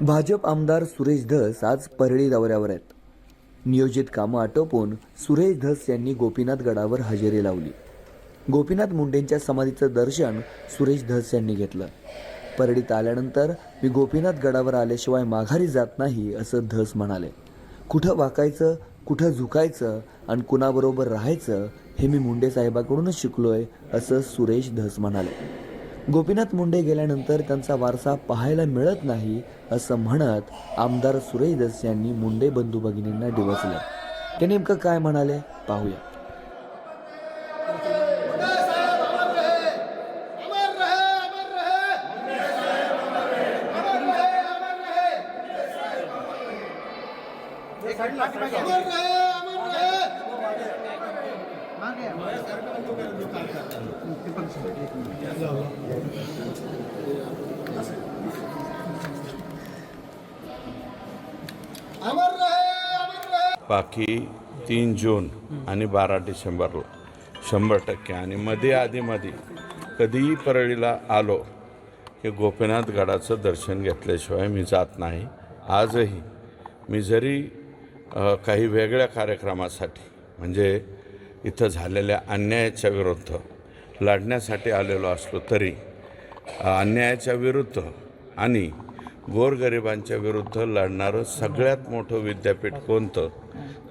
भाजप आमदार सुरेश धस आज परळी दौऱ्यावर आहेत. नियोजित कामं आटोपून सुरेश धस यांनी गोपीनाथ गडावर हजेरी लावली. गोपीनाथ मुंडेंच्या समाधीचं दर्शन सुरेश धस यांनी घेतलं. परळीत आल्यानंतर मी गोपीनाथ गडावर आल्याशिवाय माघारी जात नाही असं धस म्हणाले. कुठं वाकायचं कुठं झुकायचं आणि कुणाबरोबर राहायचं हे मी मुंडे साहेबाकडूनच शिकलोय असं सुरेश धस म्हणाले. गोपीनाथ मुंडे गेल्यानंतर त्यांचा वारसा पाहायला मिळत नाही असं म्हणत आमदार सुरेश दस यांनी मुंडे बंधू भगिनींना डिवचलं. ते नेमकं काय म्हणाले? पाहूया. बाकी तीन जून आणि बारा डिसेंबरला शंभर टक्के आणि मध्ये आधीमध्ये कधीही परळीला आलो की गोपीनाथ गडाचं दर्शन घेतल्याशिवाय मी जात नाही. आजही मी जरी काही वेगळ्या कार्यक्रमासाठी म्हणजे इथं झालेल्या अन्यायाच्या विरुद्ध लढण्यासाठी आलेलो असलो तरी अन्यायाच्या विरुद्ध आणि गोरगरिबांच्या विरुद्ध लढणारं सगळ्यात मोठं विद्यापीठ कोणतं?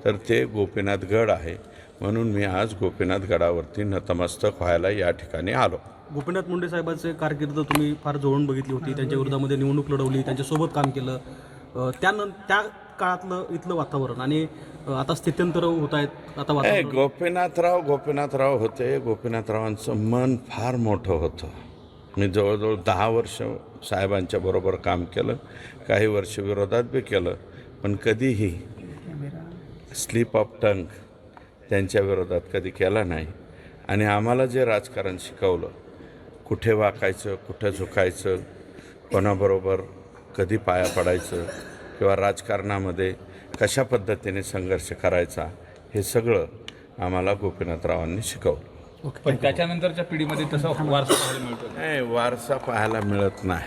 तर ते गोपीनाथ गड आहे. म्हणून मी आज गोपीनाथ गडावरती नतमस्तक व्हायला या ठिकाणी आलो. गोपीनाथ मुंडे साहेबांचे कारकीर्द तुम्ही फार जवळून बघितली होती. त्यांच्या विरोधामध्ये निवडणूक लढवली त्यांच्यासोबत काम केलं. अ, त्यानंतर त्या काळातलं इथलं वातावरण आणि आता स्थित्यंतर होत आहेत. आता गोपीनाथराव गोपीनाथराव होते. गोपीनाथरावांचं मन फार मोठं होतं. मी जवळजवळ दहा वर्ष साहेबांच्या बरोबर काम केलं. काही वर्ष विरोधात बी केलं. पण कधीही स्लीप ऑफ टंग त्यांच्या विरोधात कधी केला नाही. आणि आम्हाला जे राजकारण शिकवलं कुठे वाकायचं कुठं झुकायचं कोणाबरोबर कधी पाया पडायचं किंवा राजकारणामध्ये कशा पद्धतीने संघर्ष करायचा हे सगळं आम्हाला गोपीनाथरावांनी शिकवलं. पण त्याच्यानंतरच्या पिढीमध्ये तसा वारसा पाहायला मिळतो नाही वारसा पाहायला मिळत नाही.